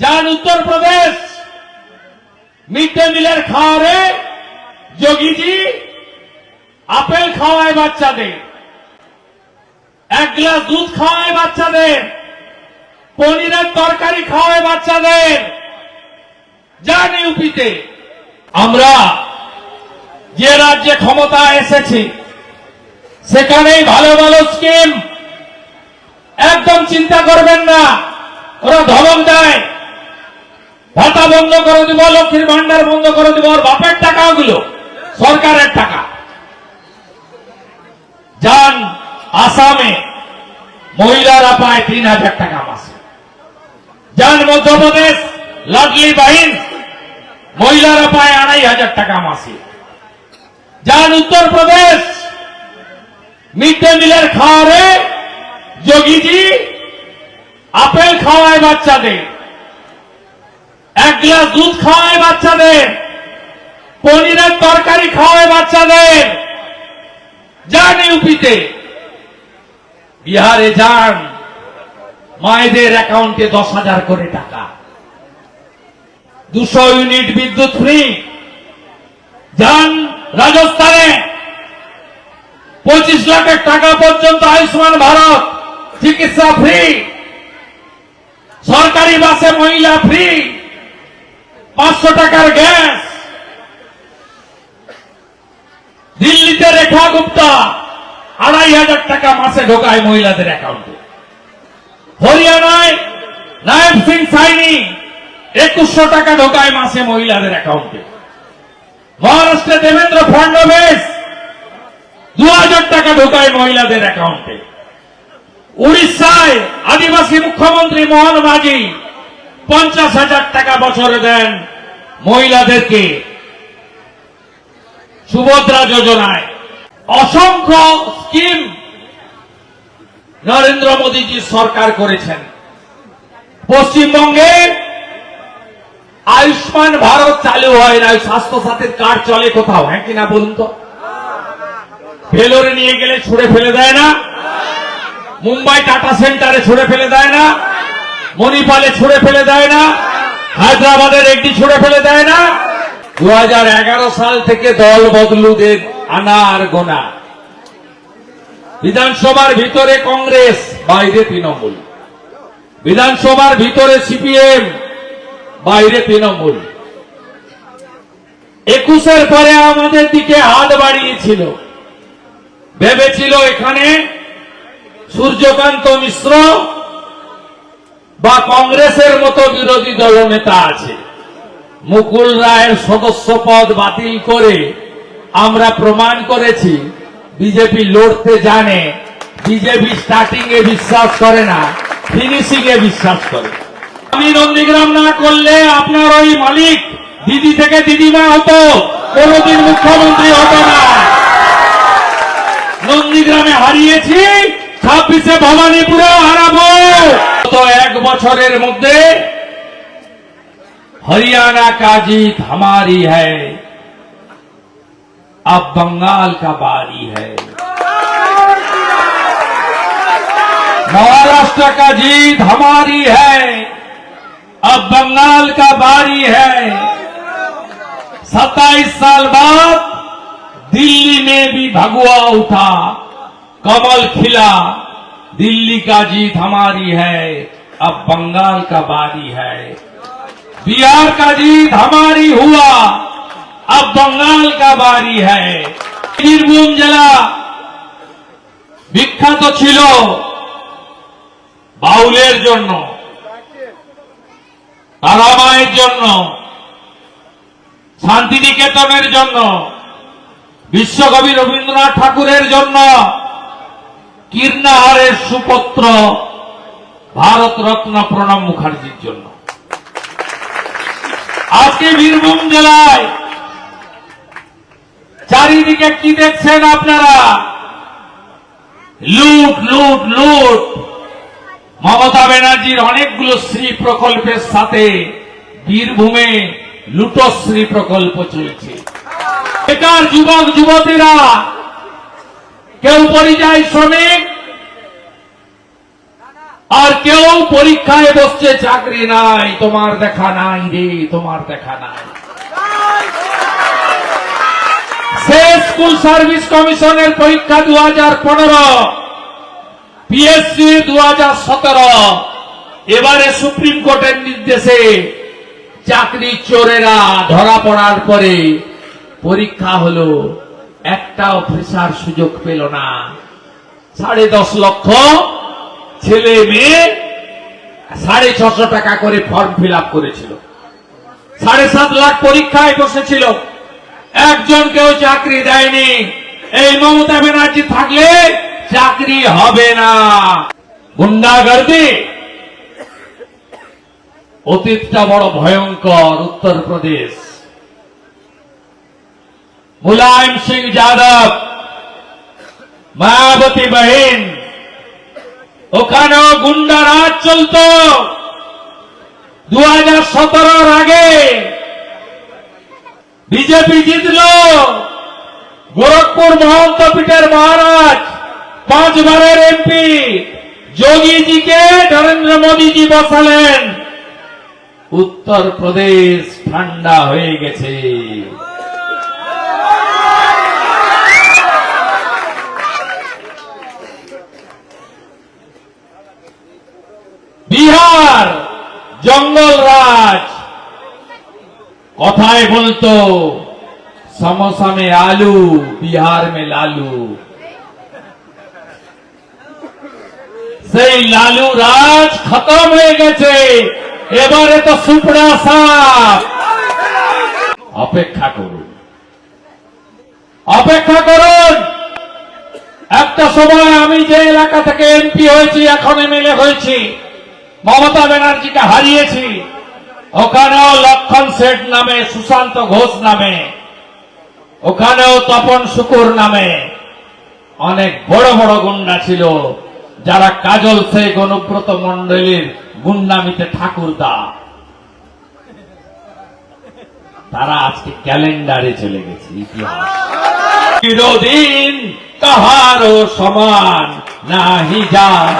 যান Uttar Pradesh. Mid day মিলের খাওয়ারে যোগীজি আপেল খাওয়ায় বাচ্চাদের। এক গ্লাস দুধ খাওয়ায় বাচ্চাদের। পনিরের তরকারি খাওয়ায় বাচ্চাদের। যান ইউপিতে। আমরা যে রাজ্যে ক্ষমতা এসেছি, সেখানেই ভালো ভালো স্কিম। একদম চিন্তা করবেন না, ওরা ধমক দেয়। ভাতা বন্ধ করে দিব, লক্ষ্মীর ভান্ডার বন্ধ করে দিব, ওর বাপের টাকা ওগুলো সরকারের টাকা। যান, আসামে মহিলারা পায় তিন হাজার টাকা মাসে যান, মধ্যপ্রদেশ লাডলি বাহিন, মহিলারা পায় আড়াই হাজার টাকা মাসে যান, উত্তরপ্রদেশ, মিড ডে মিলের খাওয়ারে যোগীজি, আপেল খাওয়ায় বাচ্চাদের। এক গ্লাস দুধ খাওয়ায় বাচ্চাদের। পনিরের তরকারি খাওয়ায় বাচ্চাদের। যান ইউপিতে। বিহারে যান। মায়েদের অ্যাকাউন্টে দশ হাজার করে টাকা। দুশো ইউনিট বিদ্যুৎ ফ্রি। যান রাজস্থানে। পঁচিশ লাখের টাকা পর্যন্ত আয়ুষ্মান ভারত। চিকিৎসা ফ্রি। সরকারি বাসে মহিলা ফ্রি। পাঁচশো টাকার গ্যাস। দিল্লিতে রেখা গুপ্তা আড়াই হাজার টাকা মাসে ঢোকায় মহিলাদের অ্যাকাউন্টে। হরিয়ানায় নায়ব সিং সাইনি একুশশো টাকা ঢোকায় মাসে মহিলাদের অ্যাকাউন্টে। মহারাষ্ট্রে দেবেন্দ্র ফডনবিস দু হাজার টাকা ঢোকায় মহিলাদের অ্যাকাউন্টে। উড়িষ্যায় আদিবাসী মুখ্যমন্ত্রী মোহন মাঝি পঞ্চাশ হাজার টাকা বছরে দেন মহিলাদেরকে সুভদ্রা যোজনায়। অসংখ্য স্কিম নরেন্দ্র মোদীজি সরকার করেছেন। পশ্চিমবঙ্গে আয়ুষ্মান ভারত চালু হয় না স্বাস্থ্য সাথীর কার্ড চলে কোথাও হ্যাঁ কিনা বলুন তো? ভেলোরে নিয়ে গেলে ছুড়ে ফেলে দেয় না? মুম্বাই টাটা সেন্টারে ছুড়ে ফেলে দেয় না? মণিপালে ছুড়ে ফেলে দেয় না, হায়দ্রাবাদের একটি ছুড়ে ফেলে দেয় না। দু হাজার এগারো সাল থেকে দল বদলুদের আনা আর গোনা। বিধানসভার ভিতরে কংগ্রেস, বাইরে তৃণমূল। বিধানসভার ভিতরে সিপিএম, বাইরে তৃণমূল। একুশের পরে আমাদের দিকে হাত বাড়িয়েছিল। ভেবেছিল এখানে সূর্যকান্ত মিশ্র বা কংগ্রেসের মতো বিরোধী দলনেতা আছে। মুকুল রায়ের সদস্য পদ বাতিল করে আমরা প্রমাণ করেছি, বিজেপি লড়তে জানে, বিজেপি স্টার্টিং এ বিশ্বাস করে না ফিনিশিং এ বিশ্বাস করে। আমি নন্দীগ্রাম না করলে আপনার ওই মালিক, দিদি থেকে দিদিমা হতো, কোনদিন মুখ্যমন্ত্রী হতো না। নন্দীগ্রামে হারিয়েছি, ছাব্বিশে ভবানীপুরেও হারাবো। গত এক বছরের মধ্যে हरियाणा का जीत हमारी है अब बंगाल का बारी है महाराष्ट्र का जीत हमारी है अब बंगाल का बारी है सत्ताईस साल बाद दिल्ली में भी भगुआ उठा कमल खिला दिल्ली का जीत हमारी है अब बंगाल का बारी है बिहार का जीत हमारी हुआ अब बंगाल का बारी है বীরভূম জেলা বিখ্যাত ছিল বাউলের জন্য তারামায়ের জন্য শান্তিনিকেতনের জন্য বিশ্বকবি রবীন্দ্রনাথ ঠাকুরের জন্য কীর্ণাহারের সুপত্র ভারত রত্ন প্রণব মুখার্জির জন্য। আজকে বীরভূম জেলায় চারিদিকে কি দেখছেন আপনারা? লুট লুট লুট। মমতা ব্যানার্জির অনেকগুলো শ্রী প্রকল্পের সাথে বীরভূমে লুটশ্রী প্রকল্প চলছে। বেকার যুবক, যুবতীরা কেউ পরিযায়ী শ্রমিক, আর কেউ পরীক্ষায় বসছে, চাকরি নাই, তোমার দেখা নাই রে, তোমার দেখা নাই। স্কুল সার্ভিস কমিশনের পরীক্ষা দু হাজার পনেরো, পিএসসি দু হাজার সতেরো, এবারে সুপ্রিম কোর্টের নির্দেশে চাকরি চোরেরা ধরা পড়ার পরে পরীক্ষা হলো একটাও ফ্রেশার সুযোগ পেল না। সাড়ে দশ লক্ষ ছেলে মেয়ে সাড়ে ছশো টাকা করে ফর্ম ফিল করেছিল। সাড়ে সাত লাখ পরীক্ষায় বসেছিল। একজন কেউ চাকরি দেয়নি। এই মমতা ব্যানার্জি থাকলে চাকরি হবে না। গুন্ডাগর্দি অতীতটা বড় ভয়ঙ্কর উত্তরপ্রদেশ। মুলায়ম সিং যাদব মায়াবতী বহিন ওখানেও গুন্ডা রাজ চলত। দু হাজার সতেরোর আগে বিজেপি জিতল। গোরখপুর মহন্ত পীঠের মহারাজ, পাঁচবারের এমপি যোগীজিকে নরেন্দ্র মোদীজি বসালেন। উত্তর প্রদেশ ঠান্ডা হয়ে গেছে। বিহার জঙ্গল রাজ। কথায় বলতো, সমোসা মে আলু, বিহার মে লালু। সেই লালু রাজ খতম হয়ে গেছে, এবারে তো সুপড়া সাপ। অপেক্ষা করুন। অপেক্ষা করুন। একটা সময় আমি যে এলাকা থেকে এমপি হয়েছি, এখন এমএলএ হয়েছি। মমতা ব্যানার্জিকে হারিয়েছি। ওখানেও লক্ষণ শেঠ নামে, সুশান্ত ঘোষ নামে, ওখানেও তপন শুকুর নামে। অনেক বড় বড় গুন্ডা ছিল, যারা কাজল শেখ, অনুব্রত মন্ডলীর গুন্ডামিতে ঠাকুরদা। তারা আজকে ক্যালেন্ডারে চলে গেছে, ইতিহাস। চিরদিন কাহারও সমান নাহি যায়।